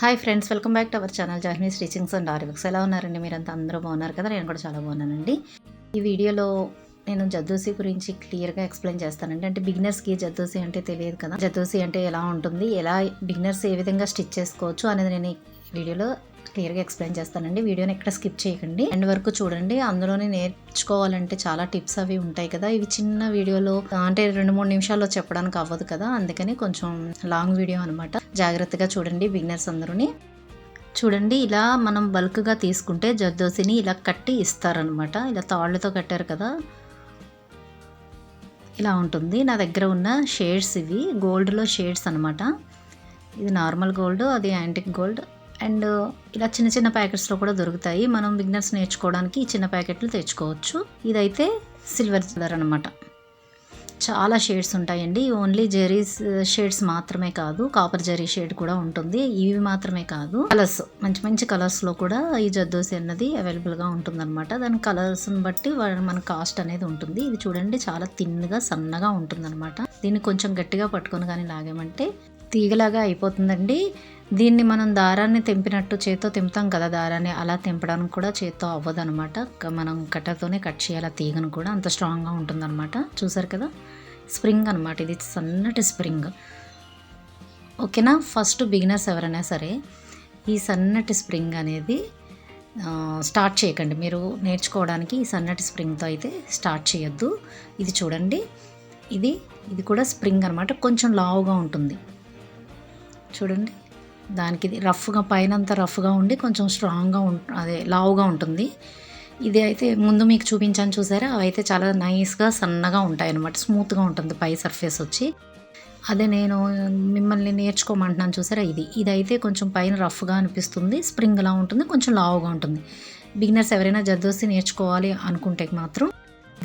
Hi friends welcome back to our channel జాహ్మీ stitchings and ఆర్విక్స్ ఎలా ఉన్నారండి? మీరంతా అందరూ బాగున్నారు కదా? నేను కూడా చాలా బాగున్నానండి. ఈ వీడియోలో నేను జద్దోసి గురించి క్లియర్గా ఎక్స్ప్లెయిన్ చేస్తానండి. అంటే బిగినర్స్కి జద్దోసి అంటే తెలియదు కదా? జద్దోసి అంటే ఎలా ఉంటుంది? ఎలా బిగినర్స్ ఏ విధంగా స్టిచ్ చేసుకోవచ్చు అనేది నేను వీడియోలో క్లియర్గా ఎక్స్ప్లెయిన్ చేస్తానండి. వీడియోని ఎక్కడ స్కిప్ చేయకండి. ఎండ్ వరకు చూడండి. అందులోనే నేర్చుకోవాలంటే చాలా టిప్స్ అవి ఉంటాయి కదా. ఇవి చిన్న వీడియోలో అంటే రెండు మూడు నిమిషాల్లో చెప్పడానికి అవ్వదు కదా. అందుకని కొంచెం లాంగ్ వీడియో అనమాట జాగ్రత్తగా చూడండి బిగినర్స్ అందరూని. చూడండి ఇలా మనం బల్క్గా తీసుకుంటే జర్దోసిని ఇలా కట్టి ఇస్తారనమాట ఇలా తాళ్ళతో కట్టారు కదా. ఇలా ఉంటుంది. నా దగ్గర ఉన్న షేడ్స్ ఇవి. గోల్డ్లో షేడ్స్ అనమాట ఇది నార్మల్ గోల్డ్ అది యాంటిక్ గోల్డ్. అండ్ ఇలా చిన్న చిన్న ప్యాకెట్స్లో కూడా దొరుకుతాయి. మనం బిగ్నర్స్ నేర్చుకోవడానికి ఈ చిన్న ప్యాకెట్లు తెచ్చుకోవచ్చు. ఇదైతే సిల్వర్ కలర్ అనమాట చాలా షేడ్స్ ఉంటాయండి. ఓన్లీ జెరీస్ షేడ్స్ మాత్రమే కాదు కాపర్ జెరీ షేడ్ కూడా ఉంటుంది. ఇవి మాత్రమే కాదు. కలర్స్ మంచి మంచి కలర్స్లో కూడా ఈ జద్దోసి అన్నది అవైలబుల్గా ఉంటుందన్నమాట. దాని కలర్స్ని బట్టి మన కాస్ట్ అనేది ఉంటుంది. ఇది చూడండి చాలా తిన్నగా సన్నగా ఉంటుందన్నమాట. దీన్ని కొంచెం గట్టిగా పట్టుకొని కానీ లాగామంటే తీగలాగా అయిపోతుందండి. దీన్ని మనం దారాన్ని తెంపినట్టు చేత్తో తెంపుతాం కదా దారాన్ని అలా తెంపడానికి కూడా చేత్తో అవ్వదు అనమాట మనం కట్టర్తోనే కట్ చేయాలి తీగను కూడా అంత స్ట్రాంగ్గా ఉంటుందన్నమాట. చూసారు కదా? స్ప్రింగ్ అనమాట ఇది సన్నటి స్ప్రింగ్. ఓకేనా? ఫస్ట్ బిగినర్స్ ఎవరైనా సరే ఈ సన్నటి స్ప్రింగ్ అనేది స్టార్ట్ చేయకండి. మీరు నేర్చుకోవడానికి ఈ సన్నటి స్ప్రింగ్తో అయితే స్టార్ట్ చేయొద్దు. ఇది చూడండి. ఇది ఇది కూడా స్ప్రింగ్ అనమాట కొంచెం లావుగా ఉంటుంది. చూడండి. దానికి ఇది రఫ్గా పైన అంతా రఫ్గా ఉండి కొంచెం స్ట్రాంగ్గా ఉం అదే లావుగా ఉంటుంది. ఇది అయితే ముందు మీకు చూపించాను చూసారా? అవి అయితే చాలా నైస్గా సన్నగా ఉంటాయి అనమాట స్మూత్గా ఉంటుంది పై సర్ఫేస్ వచ్చి. అదే నేను మిమ్మల్ని నేర్చుకోమంటున్నాను చూసారా? ఇది. ఇదైతే కొంచెం పైన రఫ్గా అనిపిస్తుంది స్ప్రింగ్లా ఉంటుంది కొంచెం లావుగా ఉంటుంది. బిగినర్స్ ఎవరైనా జద్దోసి నేర్చుకోవాలి అనుకుంటే మాత్రం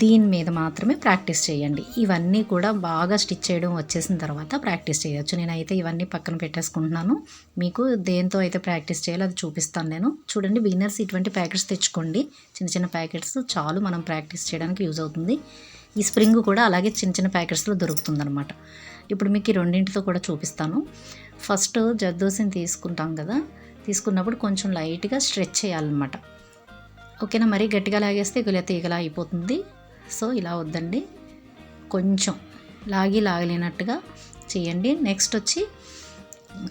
దీని మీద మాత్రమే ప్రాక్టీస్ చేయండి. ఇవన్నీ కూడా బాగా స్టిచ్ చేయడం వచ్చేసిన తర్వాత ప్రాక్టీస్ చేయొచ్చు. నేనైతే ఇవన్నీ పక్కన పెట్టేసుకుంటున్నాను. మీకు దేంతో అయితే ప్రాక్టీస్ చేయాలో అది చూపిస్తాను నేను. చూడండి బిగినర్స్ ఇటువంటి ప్యాకెట్స్ తెచ్చుకోండి. చిన్న చిన్న ప్యాకెట్స్ చాలు మనం ప్రాక్టీస్ చేయడానికి యూజ్ అవుతుంది. ఈ స్ప్రింగ్ కూడా అలాగే చిన్న చిన్న ప్యాకెట్స్లో దొరుకుతుందనమాట ఇప్పుడు మీకు ఈ రెండింటితో కూడా చూపిస్తాను. ఫస్ట్ జర్దోసిని తీసుకుంటాం కదా తీసుకున్నప్పుడు కొంచెం లైట్గా స్ట్రెచ్ చేయాలన్నమాట. ఓకేనా? మరీ గట్టిగా లాగేస్తే ఇగల తీగలా అయిపోతుంది. సో ఇలా వద్దండి. కొంచెం లాగి లాగలేనట్టుగా చేయండి. నెక్స్ట్ వచ్చి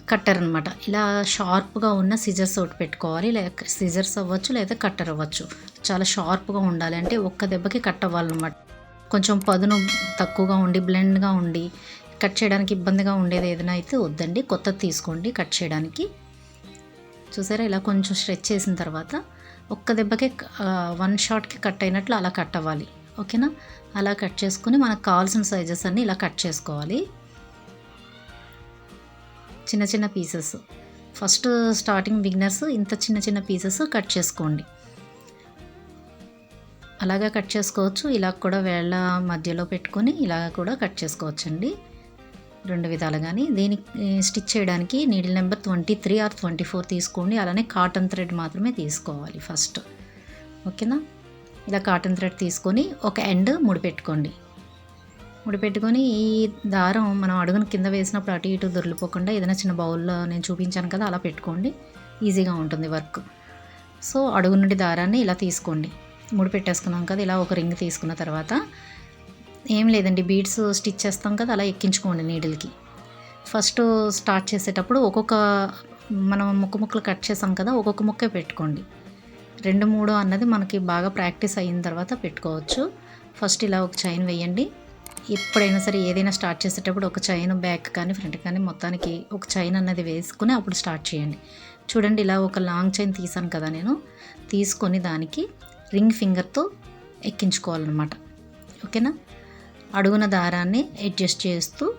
కట్టర్ అనమాట ఇలా షార్ప్గా ఉన్న సిజర్స్ ఒకటి పెట్టుకోవాలి. లేక సిజర్స్ అవ్వచ్చు లేదా కట్టర్ అవ్వచ్చు. చాలా షార్ప్గా ఉండాలి. అంటే ఒక్క దెబ్బకి కట్ అవ్వాలన్నమాట. కొంచెం పదును తక్కువగా ఉండి బ్లెండ్గా ఉండి కట్ చేయడానికి ఇబ్బందిగా ఉండేది ఏదైనా అయితే వద్దండి. కొత్తది తీసుకోండి కట్ చేయడానికి. చూసారా? ఇలా కొంచెం స్ట్రెచ్ చేసిన తర్వాత ఒక్క దెబ్బకే వన్ షాట్కి కట్ అయినట్లు అలా కట్ అవ్వాలి. ఓకేనా? అలా కట్ చేసుకుని మనకు కావాల్సిన సైజెస్ అన్నీ ఇలా కట్ చేసుకోవాలి. చిన్న చిన్న పీసెస్ ఫస్ట్ స్టార్టింగ్ బిగినర్స్ ఇంత చిన్న చిన్న పీసెస్ కట్ చేసుకోండి. అలాగా కట్ చేసుకోవచ్చు. ఇలా కూడా వేళ్ళ మధ్యలో పెట్టుకొని ఇలాగ కూడా కట్ చేసుకోవచ్చండి. రెండు విధాలు కానీ దీనికి స్టిచ్ చేయడానికి needle number twenty three or twenty four తీసుకోండి. అలానే కాటన్ థ్రెడ్ మాత్రమే తీసుకోవాలి ఫస్ట్ ఓకేనా? ఇలా కాటన్ థ్రెడ్ తీసుకొని ఒక ఎండ్ ముడిపెట్టుకోండి. ముడిపెట్టుకొని ఈ దారం మనం అడుగును కింద వేసినప్పుడు అటు ఇటు దొరికిపోకుండా ఏదైనా చిన్న బౌల్లో నేను చూపించాను కదా అలా పెట్టుకోండి. ఈజీగా ఉంటుంది వర్క్ సో అడుగు నుండి దారాన్ని ఇలా తీసుకోండి. ముడి పెట్టేసుకున్నాం కదా ఇలా ఒక రింగ్ తీసుకున్న తర్వాత ఏం లేదండి బీడ్స్ స్టిచ్ చేస్తాం కదా అలా ఎక్కించుకోండి నీడిల్కి ఫస్ట్ స్టార్ట్ చేసేటప్పుడు ఒక్కొక్క మనం ముక్క ముక్కలు కట్ చేసాం కదా ఒక్కొక్క ముక్కే పెట్టుకోండి. రెండు మూడు అన్నది మనకి బాగా ప్రాక్టీస్ అయిన తర్వాత పెట్టుకోవచ్చు. ఫస్ట్ ఇలా ఒక చైన్ వేయండి. ఎప్పుడైనా సరే ఏదైనా స్టార్ట్ చేసేటప్పుడు ఒక చైన్ బ్యాక్ కానీ ఫ్రంట్ కానీ మొత్తానికి ఒక చైన్ అన్నది వేసుకుని అప్పుడు స్టార్ట్ చేయండి. చూడండి ఇలా ఒక లాంగ్ చైన్ తీసాను కదా నేను. తీసుకొని దానికి రింగ్ ఫింగర్తో ఎక్కించుకోవాలన్నమాట. ఓకేనా? అడుగున దారాన్ని అడ్జస్ట్ చేస్తూ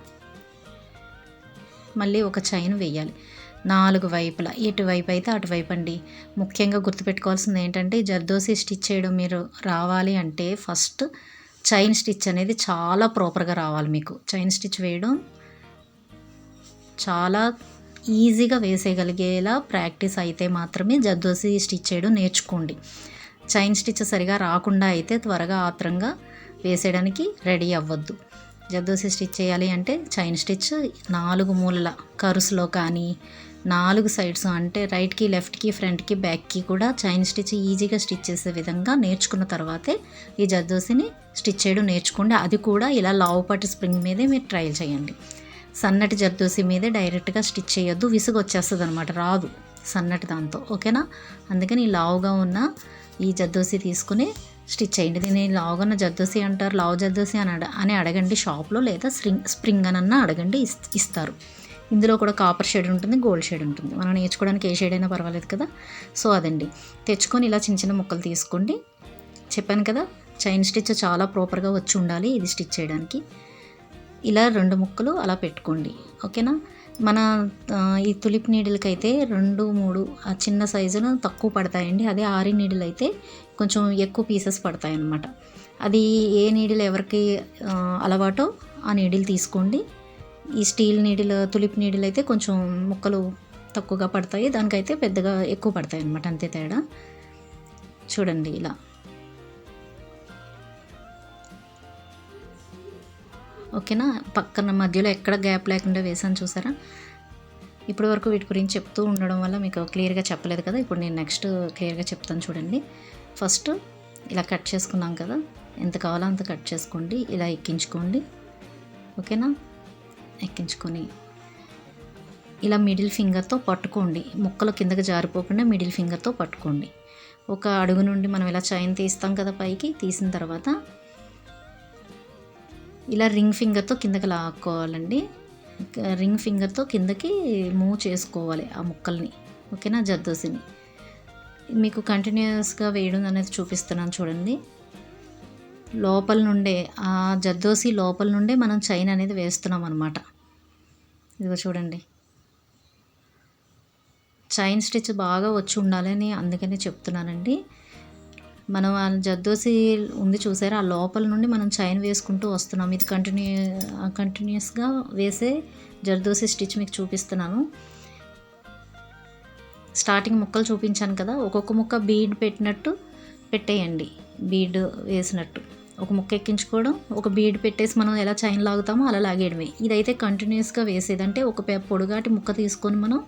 మళ్ళీ ఒక చైన్ వేయాలి. నాలుగు వైపులా. ఎటువైపు అయితే అటువైపు అండి. ముఖ్యంగా గుర్తుపెట్టుకోవాల్సింది ఏంటంటే జర్దోసి స్టిచ్ చేయడం మీరు రావాలి అంటే ఫస్ట్ చైన్ స్టిచ్ అనేది చాలా ప్రాపర్గా రావాలి మీకు. చైన్ స్టిచ్ వేయడం చాలా ఈజీగా వేసేయగలిగేలా ప్రాక్టీస్ అయితే మాత్రమే జర్దోసి స్టిచ్ చేయడం నేర్చుకోండి. చైన్ స్టిచ్ సరిగా రాకుండా అయితే త్వరగా ఆత్రంగా వేసేయడానికి రెడీ అవ్వద్దు. జర్దోసి స్టిచ్ చేయాలి అంటే చైన్ స్టిచ్ నాలుగు మూలల కరుసులో కానీ నాలుగు సైడ్స్ అంటే రైట్కి లెఫ్ట్కి ఫ్రంట్కి బ్యాక్కి కూడా చైన్ స్టిచ్ ఈజీగా స్టిచ్ చేసే విధంగా నేర్చుకున్న తర్వాతే ఈ జర్దోసిని స్టిచ్ చేయడం నేర్చుకోండి. అది కూడా ఇలా లావుపాటి స్ప్రింగ్ మీదే మీరు ట్రయల్ చేయండి. సన్నటి జర్దోసి మీదే డైరెక్ట్గా స్టిచ్ చేయొద్దు. విసుగు వచ్చేస్తుంది అనమాట రాదు సన్నటి దాంతో. ఓకేనా? అందుకని ఈ లావుగా ఉన్న ఈ జర్దోసి తీసుకుని స్టిచ్ చేయండి. దీన్ని లావుగా ఉన్న జర్దోసి అంటారు. లావు జర్దోసి అని అడ అని అడగండి షాప్లో లేదా స్ప్రింగ్ స్ప్రింగ్ అని అన్నా అడగండి. ఇస్- ఇస్తారు. ఇందులో కూడా కాపర్ షేడ్ ఉంటుంది గోల్డ్ షేడ్ ఉంటుంది. మనం నేర్చుకోవడానికి ఏ షేడ్ అయినా పర్వాలేదు కదా? సో అదండి. తెచ్చుకొని ఇలా చిన్న చిన్న ముక్కలు తీసుకోండి. చెప్పాను కదా చైన్ స్టిచ్ చాలా ప్రాపర్గా వచ్చి ఉండాలి ఇది స్టిచ్ చేయడానికి. ఇలా రెండు ముక్కలు అలా పెట్టుకోండి. ఓకేనా మన ఈ తులిప్ నీడిల్కి అయితే రెండు మూడు ఆ చిన్న సైజును తక్కువ పడతాయండి. అదే ఆరి నీడిల్ అయితే కొంచెం ఎక్కువ పీసెస్ పడతాయి అన్నమాట అది ఏ నీడిల్ ఎవరికి అలవాటో ఆ నీడిల్ తీసుకోండి. ఈ స్టీల్ నీడిల్ తులిప్ నీడిలు అయితే కొంచెం ముక్కలు తక్కువగా పడతాయి. దానికైతే పెద్దగా ఎక్కువ పడతాయి అన్నమాట అంతే తేడా. చూడండి ఇలా. ఓకేనా? పక్కన మధ్యలో ఎక్కడ గ్యాప్ లేకుండా వేసాను చూసారా? ఇప్పటి వరకు వీటి గురించి చెప్తూ ఉండడం వల్ల మీకు క్లియర్గా చెప్పలేదు కదా? ఇప్పుడు నేను నెక్స్ట్ క్లియర్గా చెప్తాను చూడండి. ఫస్ట్ ఇలా కట్ చేసుకున్నాం కదా? ఎంత కావాలో అంత కట్ చేసుకోండి. ఇలా ఎక్కించుకోండి. ఓకేనా? ఎక్కించుకొని ఇలా మిడిల్ ఫింగర్తో పట్టుకోండి. ముక్కలు కిందకి జారిపోకుండా మిడిల్ ఫింగర్తో పట్టుకోండి. ఒక అడుగు నుండి మనం ఇలా చైన్ తీస్తాం కదా పైకి తీసిన తర్వాత ఇలా రింగ్ ఫింగర్తో కిందకి లాక్కోవాలండి. రింగ్ ఫింగర్తో కిందకి మూవ్ చేసుకోవాలి ఆ ముక్కల్ని ఓకేనా జర్దోసిని. మీకు కంటిన్యూస్గా వేయడం అనేది చూపిస్తున్నాను చూడండి. లోపల నుండే ఆ జర్దోసి లోపల నుండే మనం చైన్ అనేది వేస్తున్నాం అనమాట ఇదిగో చూడండి. చైన్ స్టిచ్ బాగా వచ్చి ఉండాలని అందుకనే చెప్తున్నానండి. మనం ఆ జర్దోసి ఉంది చూసారా? ఆ లోపల నుండి మనం చైన్ వేసుకుంటూ వస్తున్నాం. ఇది కంటిన్యూ కంటిన్యూస్గా వేసే జర్దోసి స్టిచ్ మీకు చూపిస్తున్నాను. స్టార్టింగ్ ముక్కలు చూపించాను కదా ఒక్కొక్క ముక్క బీడ్ పెట్టినట్టు పెట్టేయండి. బీడ్ వేసినట్టు. ఒక ముక్క ఎక్కించుకోవడం ఒక బీడ్ పెట్టేసి మనం ఎలా చైన్ లాగుతామో అలా లాగేయడమే. ఇదైతే కంటిన్యూస్గా వేసేది. అంటే ఒక పొడుగాటి ముక్క తీసుకొని మనం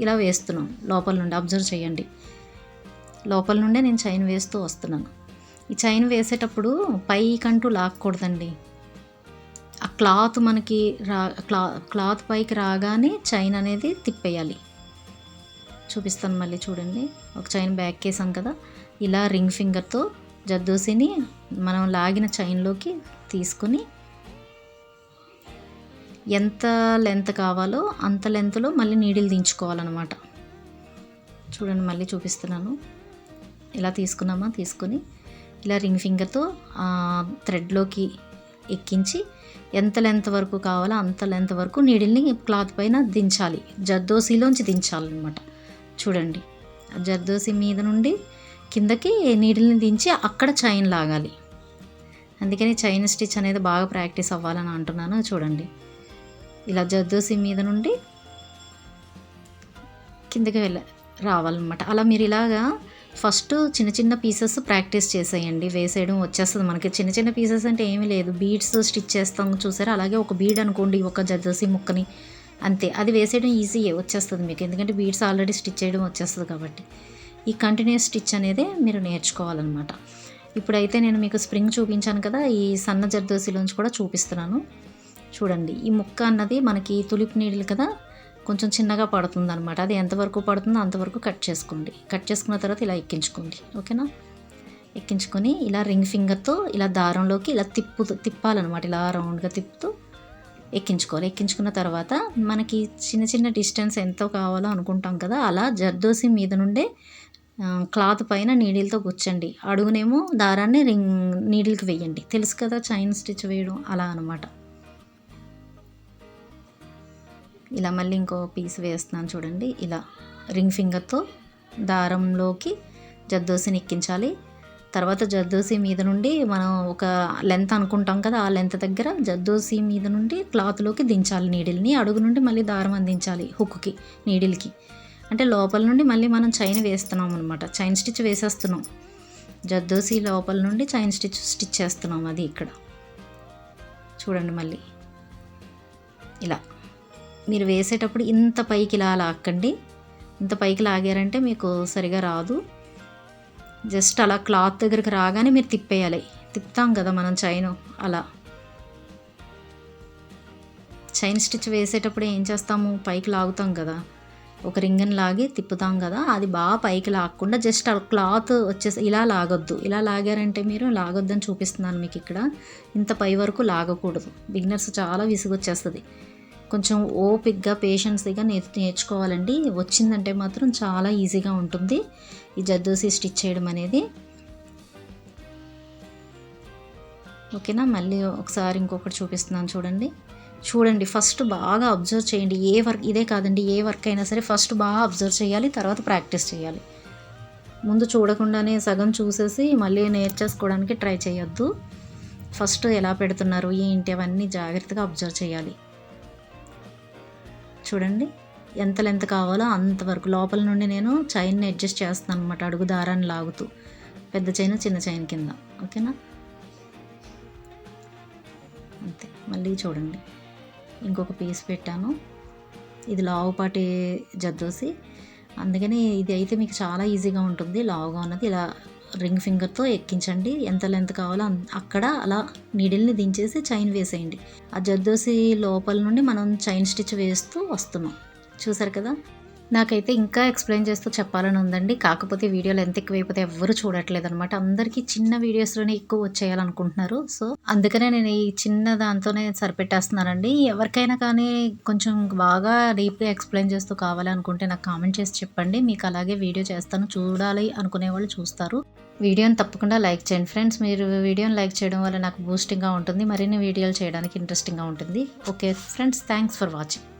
ఇలా వేస్తున్నాం. లోపల నుండి అబ్జర్వ్ చేయండి. లోపల నుండే నేను చైన్ వేస్తూ వస్తున్నాను. ఈ చైన్ వేసేటప్పుడు పైకంటూ లాక్కూడదండి. ఆ క్లాత్ మనకి రా క్లా క్లాత్ పైకి రాగానే చైన్ అనేది తిప్పేయాలి. చూపిస్తాను మళ్ళీ చూడండి. ఒక చైన్ బ్యాక్ వేసాం కదా. ఇలా రింగ్ ఫింగర్తో జద్దోసిని మనం లాగిన చైన్లోకి తీసుకుని ఎంత లెంత్ కావాలో అంత లెంత్లో మళ్ళీ నీడిల్ దించుకోవాలన్నమాట. చూడండి మళ్ళీ చూపిస్తున్నాను. ఇలా తీసుకున్నామా? తీసుకొని ఇలా రింగ్ ఫింగర్తో థ్రెడ్లోకి ఎక్కించి ఎంత లెంత్ వరకు కావాలో అంత లెంత్ వరకు నీడిల్ని క్లాత్ పైన దించాలి. జర్దోసీలోంచి దించాలన్నమాట. చూడండి జర్దోసి మీద నుండి కిందకి నీడిల్ని దించి అక్కడ చైన్ లాగాలి. అందుకని చైన్ స్టిచ్ అనేది బాగా ప్రాక్టీస్ అవ్వాలని అంటున్నాను. చూడండి. ఇలా జర్దోసి మీద నుండి కిందకి వెళ్ళ రావాలన్నమాట. అలా మీరు ఇలాగా ఫస్ట్ చిన్న చిన్న పీసెస్ ప్రాక్టీస్ చేసేయండి. వేసేయడం వచ్చేస్తుంది మనకి. చిన్న చిన్న పీసెస్ అంటే ఏమీ లేదు. బీడ్స్ స్టిచ్ చేస్తాం చూసారా? అలాగే ఒక బీడ్ అనుకోండి ఒక జర్దోసి ముక్కని. అంతే. అది వేసేయడం ఈజీయే వచ్చేస్తుంది మీకు. ఎందుకంటే బీడ్స్ ఆల్రెడీ స్టిచ్ చేయడం వచ్చేస్తుంది కాబట్టి. ఈ కంటిన్యూస్ స్టిచ్ అనేది మీరు నేర్చుకోవాలన్నమాట. ఇప్పుడైతే నేను మీకు స్ప్రింగ్ చూపించాను కదా ఈ సన్న జర్దోసిలోంచి కూడా చూపిస్తున్నాను. చూడండి ఈ ముక్క అన్నది మనకి తులిప్ నీడిల్ కదా కొంచెం చిన్నగా పడుతుంది అనమాట అది ఎంతవరకు పడుతుందో అంతవరకు కట్ చేసుకోండి. కట్ చేసుకున్న తర్వాత ఇలా ఎక్కించుకోండి ఓకేనా? ఎక్కించుకొని ఇలా రింగ్ ఫింగర్తో ఇలా దారంలోకి ఇలా తిప్పు తిప్పాలన్నమాట. ఇలా రౌండ్గా తిప్పుతూ ఎక్కించుకోవాలి. ఎక్కించుకున్న తర్వాత మనకి చిన్న చిన్న డిస్టెన్స్ ఎంతో కావాలో అనుకుంటాం కదా అలా జర్దోసి మీద నుండే క్లాత్ పైన నీడిల్తో గుచ్చండి అడుగునేమో దారాన్ని రింగ్ నీడిల్కి వేయండి. తెలుసు కదా చైన్ స్టిచ్ వేయడం అలా అనమాట ఇలా మళ్ళీ ఇంకో పీస్ వేస్తున్నాను చూడండి. ఇలా రింగ్ ఫింగర్తో దారంలోకి జద్దోసిని ఎక్కించాలి. తర్వాత జద్దోసి మీద నుండి మనం ఒక లెంత్ అనుకుంటాం కదా ఆ లెంత్ దగ్గర జద్దోసి మీద నుండి క్లాత్లోకి దించాలి నీడిల్ని. అడుగు నుండి మళ్ళీ దారం అందించాలి హుక్కి నీడిల్కి. అంటే లోపల నుండి మళ్ళీ మనం చైన్ వేస్తున్నాం అనమాట చైన్ స్టిచ్ వేసేస్తున్నాం. జద్దోసి లోపల నుండి చైన్ స్టిచ్ స్టిచ్ చేస్తున్నాం అది ఇక్కడ. చూడండి మళ్ళీ. ఇలా. మీరు వేసేటప్పుడు ఇంత పైకి ఇలా లాక్కండి. ఇంత పైకి లాగారంటే మీకు సరిగా రాదు. జస్ట్ అలా క్లాత్ దగ్గరికి రాగానే మీరు తిప్పేయాలి. తిప్పుతాం కదా మనం చైన్. అలా. చైన్ స్టిచ్ వేసేటప్పుడు ఏం చేస్తాము? పైకి లాగుతాం కదా. ఒక రింగన్ లాగి తిప్పుతాం కదా అది బాగా పైకి లాగకుండా జస్ట్ ఆ క్లాత్ వచ్చేసి ఇలా లాగొద్దు. ఇలా లాగారంటే మీరు లాగొద్దని చూపిస్తున్నాను మీకు ఇక్కడ. ఇంత పై వరకు లాగకూడదు. బిగినర్స్ చాలా విసుగొచ్చేస్తుంది. కొంచెం ఓపిక్గా పేషెన్స్గా నేర్చు నేర్చుకోవాలండి. వచ్చిందంటే మాత్రం చాలా ఈజీగా ఉంటుంది. ఈ జద్దోసి స్టిచ్ చేయడం అనేది. ఓకేనా? మళ్ళీ ఒకసారి ఇంకొకటి చూపిస్తున్నాను చూడండి. చూడండి ఫస్ట్ బాగా అబ్జర్వ్ చేయండి. ఏ వర్క్ ఇదే కాదండి ఏ వర్క్ అయినా సరే ఫస్ట్ బాగా అబ్జర్వ్ చేయాలి తర్వాత ప్రాక్టీస్ చేయాలి. ముందు చూడకుండానే సగం చూసేసి మళ్ళీ నేర్చేసుకోవడానికి ట్రై చేయొద్దు. ఫస్ట్ ఎలా పెడుతున్నారు ఏంటి అవన్నీ జాగ్రత్తగా అబ్జర్వ్ చేయాలి. చూడండి ఎంత లెంత్ కావాలో అంతవరకు లోపల నుండి నేను చైన్ని అడ్జస్ట్ చేస్తాను అనమాట అడుగు దారాన్ని లాగుతూ. పెద్ద చైన్ చిన్న చైన్ కింద. ఓకేనా? అంతే మళ్ళీ చూడండి. ఇంకొక పీస్ పెట్టాను. ఇది లావుపాటి జద్దోసి అందుకని ఇది అయితే మీకు చాలా ఈజీగా ఉంటుంది. లావుగా ఉన్నది. ఇలా రింగ్ ఫింగర్తో ఎక్కించండి. ఎంత లెంత్ కావాలో అక్కడ అలా నీడిల్ని దించేసి చైన్ వేసేయండి. ఆ జద్దోసి లోపల నుండి మనం చైన్ స్టిచ్ వేస్తూ వస్తున్నాం. చూసారు కదా? నాకైతే ఇంకా ఎక్స్ప్లెయిన్ చేస్తూ చెప్పాలని ఉందండి. కాకపోతే వీడియోలు ఎంత ఎక్కువైపోతే ఎవ్వరు చూడట్లేదు అనమాట అందరికీ చిన్న వీడియోస్లోనే ఎక్కువ వచ్చేయాలనుకుంటున్నారు. సో అందుకనే నేను ఈ చిన్న దాంతోనే సరిపెట్టేస్తున్నానండి. ఎవరికైనా కానీ కొంచెం బాగా డీప్గా ఎక్స్ప్లెయిన్ చేస్తూ కావాలనుకుంటే నాకు కామెంట్ చేసి చెప్పండి. మీకు అలాగే వీడియో చేస్తాను చూడాలి అనుకునే వాళ్ళు చూస్తారు. వీడియోని తప్పకుండా లైక్ చేయండి. ఫ్రెండ్స్ మీరు వీడియోని లైక్ చేయడం వల్ల నాకు బూస్టింగ్గా ఉంటుంది. మరిన్ని వీడియోలు చేయడానికి ఇంట్రెస్టింగ్గా ఉంటుంది. Okay friends thanks for watching